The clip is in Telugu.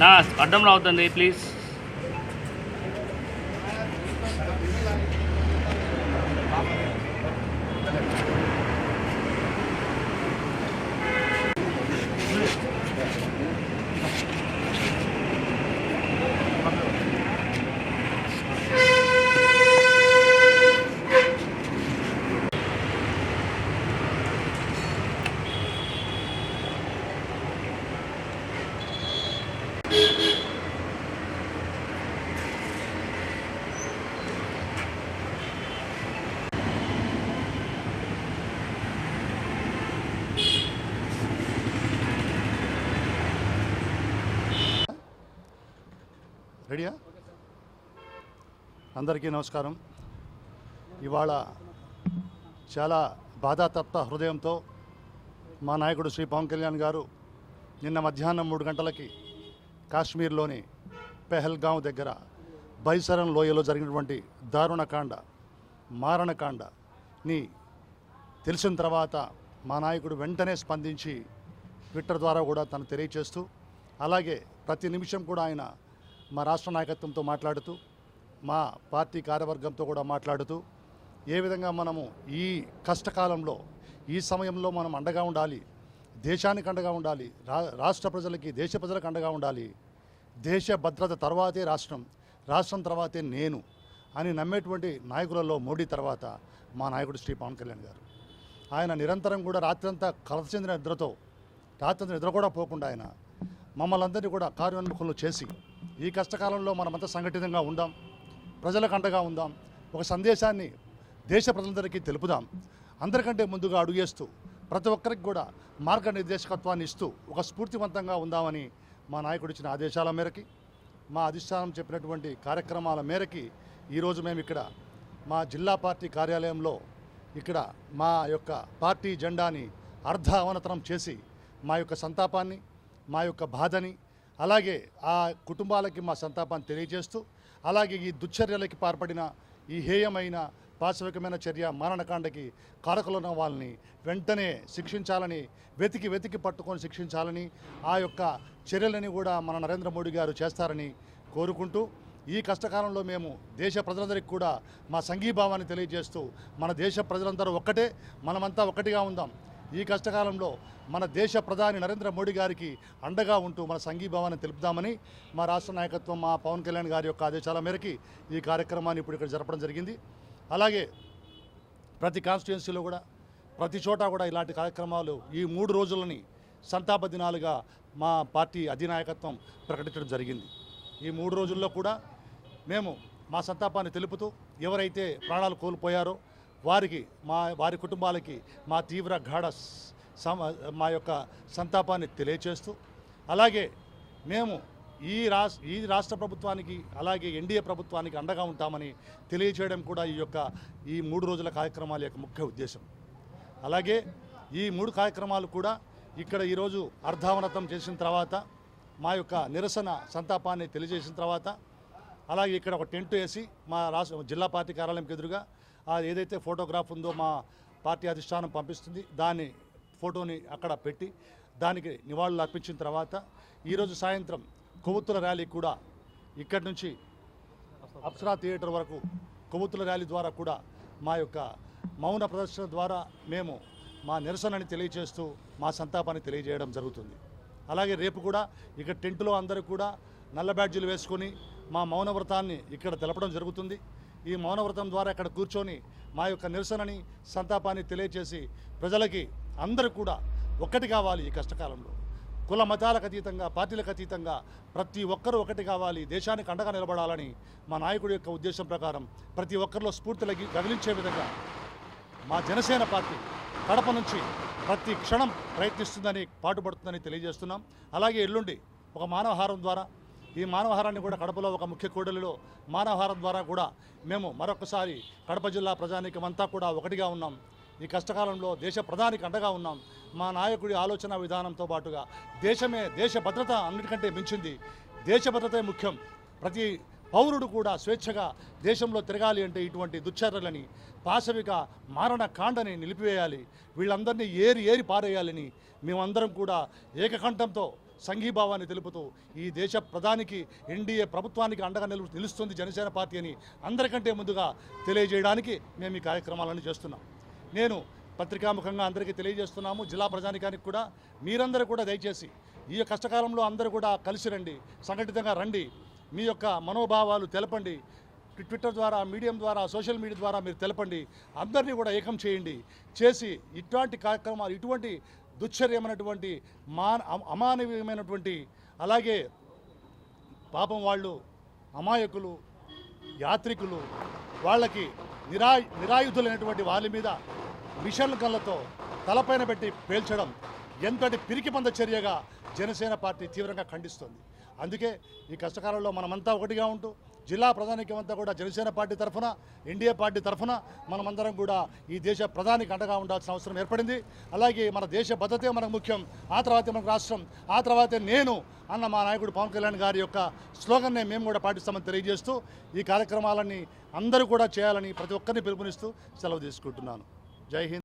నా అడ్డం రావద్దండి ప్లీజ్ రెడీయా? అందరికీ నమస్కారం. ఇవాళ చాలా బాధాతప్త హృదయంతో మా నాయకుడు శ్రీ పవన్ కళ్యాణ్ గారు నిన్న మధ్యాహ్నం మూడు గంటలకి కాశ్మీర్లోని పెహల్గాం దగ్గర బైసరన్ లోయలో జరిగినటువంటి దారుణకాండ మారణకాండని తెలిసిన తర్వాత మా నాయకుడు వెంటనే స్పందించి ట్విట్టర్ ద్వారా కూడా తను తెలియచేస్తూ అలాగే ప్రతి నిమిషం కూడా ఆయన మా రాష్ట్ర నాయకత్వంతో మాట్లాడుతూ మా పార్టీ కార్యవర్గంతో కూడా మాట్లాడుతూ ఏ విధంగా మనము ఈ కష్టకాలంలో ఈ సమయంలో మనం అండగా ఉండాలి దేశానికి అండగా ఉండాలి రా రాష్ట్ర ప్రజలకి దేశ ప్రజలకు అండగా ఉండాలి దేశ భద్రత తర్వాతే రాష్ట్రం రాష్ట్రం తర్వాతే నేను అని నమ్మేటువంటి నాయకులలో మోడీ తర్వాత మా నాయకుడు శ్రీ పవన్ కళ్యాణ్ గారు. ఆయన నిరంతరం కూడా రాత్రంతా కలత చెందిన నిద్రతో రాత్రి నిద్ర కూడా పోకుండా ఆయన మమ్మల్ని అందరినీ కూడా కార్యోన్ముఖంలో చేసి ఈ కష్టకాలంలో మనమంతా సంఘటితంగా ఉందాం ప్రజలకు అండగా ఉందాం ఒక సందేశాన్ని దేశ ప్రజలందరికీ తెలుపుదాం. అందరికంటే ముందుగా అడుగేస్తూ ప్రతి ఒక్కరికి కూడా మార్గనిర్దేశకత్వాన్ని ఇస్తూ ఒక స్ఫూర్తివంతంగా ఉందామని మా నాయకుడు ఇచ్చిన ఆదేశాల మేరకి మా అధిష్టానం చెప్పినటువంటి కార్యక్రమాల మేరకి ఈరోజు మేము ఇక్కడ మా జిల్లా పార్టీ కార్యాలయంలో ఇక్కడ మా యొక్క పార్టీ జెండాని అర్ధ అవనతనం చేసి మా యొక్క సంతాపాన్ని మా యొక్క బాధని అలాగే ఆ కుటుంబాలకి మా సంతాపాన్ని తెలియజేస్తూ అలాగే ఈ దుశ్చర్యలకి పాల్పడిన ఈ హేయమైన పాశవికమైన చర్య మారణకాండకి కారకులున్న వాళ్ళని వెంటనే శిక్షించాలని వెతికి వెతికి పట్టుకొని శిక్షించాలని ఆ యొక్క చర్యలని కూడా మన నరేంద్ర మోడీ గారు చేస్తారని కోరుకుంటూ ఈ కష్టకాలంలో మేము దేశ ప్రజలందరికీ కూడా మా సంఘీభావాన్ని తెలియజేస్తూ మన దేశ ప్రజలందరూ ఒక్కటే మనమంతా ఒకటిగా ఉందాం. ఈ కష్టకాలంలో మన దేశ ప్రధాని నరేంద్ర మోడీ గారికి అండగా ఉంటూ మన సంఘీభావాన్ని తెలుపుదామని మా రాష్ట్ర నాయకత్వం మా పవన్ కళ్యాణ్ గారి యొక్క ఆదేశాల మేరకి ఈ కార్యక్రమాన్ని ఇప్పుడు ఇక్కడ జరపడం జరిగింది. అలాగే ప్రతి కాన్స్టిట్యున్సీలో కూడా ప్రతి చోట కూడా ఇలాంటి కార్యక్రమాలు ఈ మూడు రోజులని సంతాప దినాలుగా మా పార్టీ అధినాయకత్వం ప్రకటించడం జరిగింది. ఈ మూడు రోజుల్లో కూడా మేము మా సంతాపాన్ని తెలుపుతూ ఎవరైతే ప్రాణాలు కోల్పోయారో వారికి మా వారి కుటుంబాలకి మా తీవ్ర గాఢ మా యొక్క సంతాపాన్ని తెలియచేస్తూ అలాగే మేము ఈ రాష్ట్ర ఈ రాష్ట్ర ప్రభుత్వానికి అలాగే ఎన్డీఏ ప్రభుత్వానికి అండగా ఉంటామని తెలియచేయడం కూడా ఈ యొక్క ఈ మూడు రోజుల కార్యక్రమాల యొక్క ముఖ్య ఉద్దేశం. అలాగే ఈ మూడు కార్యక్రమాలు కూడా ఇక్కడ ఈరోజు అర్ధావనతం చేసిన తర్వాత మా యొక్క నిరసన సంతాపాన్ని తెలియజేసిన తర్వాత అలాగే ఇక్కడ ఒక టెంట్ వేసి మా రాష్ట్ర జిల్లా పార్టీ కార్యాలయంకి ఎదురుగా ఏదైతే ఫోటోగ్రాఫ్ ఉందో మా పార్టీ అధిష్టానం పంపిస్తుంది దాన్ని ఫోటోని అక్కడ పెట్టి దానికి నివాళులు అర్పించిన తర్వాత ఈరోజు సాయంత్రం కొవ్వొత్తుల ర్యాలీ కూడా ఇక్కడి నుంచి అప్సరా థియేటర్ వరకు కొవ్వొత్తుల ర్యాలీ ద్వారా కూడా మా యొక్క మౌన ప్రదర్శన ద్వారా మేము మా నిరసనని తెలియజేస్తూ మా సంతాపాన్ని తెలియజేయడం జరుగుతుంది. అలాగే రేపు కూడా ఇక్కడ టెంట్లో అందరూ కూడా నల్ల బ్యాడ్జీలు వేసుకొని మా మౌన వ్రతాన్ని ఇక్కడ తెలపడం జరుగుతుంది. ఈ మౌనవ్రతం ద్వారా ఇక్కడ కూర్చొని మా యొక్క నిరసనని సంతాపాన్ని తెలియజేసి ప్రజలకి అందరూ కూడా ఒక్కటి కావాలి ఈ కష్టకాలంలో. కుల మతాలకు అతీతంగా పార్టీలకు అతీతంగా ప్రతి ఒక్కరూ ఒకటి కావాలి దేశానికి అండగా నిలబడాలని మా నాయకుడి యొక్క ఉద్దేశం ప్రకారం ప్రతి ఒక్కరిలో స్ఫూర్తి లగి రగిలించే విధంగా మా జనసేన పార్టీ కడప నుంచి ప్రతి క్షణం ప్రయత్నిస్తుందని పాటుపడుతుందని తెలియజేస్తున్నాం. అలాగే ఎల్లుండి ఒక మానవహారం ద్వారా ఈ మానవహారాన్ని కూడా కడపలో ఒక ముఖ్య కూడలిలో మానవహారం ద్వారా కూడా మేము మరొకసారి కడప జిల్లా ప్రజానీకమంతా కూడా ఒకటిగా ఉన్నాం. ఈ కష్టకాలంలో దేశ ప్రధానికి అండగా ఉన్నాం. మా నాయకుడి ఆలోచన విధానంతో పాటుగా దేశమే దేశ భద్రత అన్నిటికంటే మించింది. దేశ భద్రతే ముఖ్యం. ప్రతి పౌరుడు కూడా స్వేచ్ఛగా దేశంలో తిరగాలి అంటే ఇటువంటి దుశ్చర్యలని పాశవిక మారణ కాండని నిలిపివేయాలి. వీళ్ళందరినీ ఏరి ఏరి పారేయాలని మేమందరం కూడా ఏకకంఠంతో సంఘీభావాన్ని తెలుపుతూ ఈ దేశ ప్రధానికి ఎన్డీఏ ప్రభుత్వానికి అండగా నిలు నిలుస్తుంది జనసేన పార్టీ అని అందరికంటే ముందుగా తెలియజేయడానికి మేము ఈ కార్యక్రమాలన్నీ చేస్తున్నాం. నేను పత్రికాముఖంగా అందరికీ తెలియజేస్తున్నాము జిల్లా ప్రజానికానికి కూడా మీరందరూ కూడా దయచేసి ఈ కష్టకాలంలో అందరూ కూడా కలిసి రండి సంఘటితంగా రండి మీ యొక్క మనోభావాలు తెలపండి ట్విట్టర్ ద్వారా మీడియం ద్వారా సోషల్ మీడియా ద్వారా మీరు తెలపండి అందరినీ కూడా ఏకం చేయండి చేసి ఇటువంటి కార్యక్రమాలు ఇటువంటి దుశ్చర్యమైనటువంటి మా అమ- అమానవీయమైనటువంటి అలాగే పాపం వాళ్ళు అమాయకులు యాత్రికులు వాళ్ళకి నిరా నిరాయుధులైనటువంటి వాళ్ళ మీద మిషన్ కళ్ళతో తలపైన పెట్టి పేల్చడం ఎంతటి పిరికిపంద చర్యగా జనసేన పార్టీ తీవ్రంగా ఖండిస్తుంది. అందుకే ఈ కష్టకాలంలో మనమంతా ఒకటిగా ఉంటూ జిల్లా ప్రధానికమంతా కూడా జనసేన పార్టీ తరఫున ఎన్డీఏ పార్టీ తరఫున మనమందరం కూడా ఈ దేశ ప్రధానికి అండగా ఉండాల్సిన అవసరం ఏర్పడింది. అలాగే మన దేశ భద్రతే మనకు ముఖ్యం ఆ తర్వాతే మనకు రాష్ట్రం ఆ తర్వాతే నేను అన్న మా నాయకుడు పవన్ కళ్యాణ్ గారి యొక్క స్లోగన్నే మేము కూడా పాటిస్తామని తెలియజేస్తూ ఈ కార్యక్రమాలన్నీ అందరూ కూడా చేయాలని ప్రతి ఒక్కరిని పిలుపునిస్తూ సెలవు తీసుకుంటున్నాను. జై హింద్.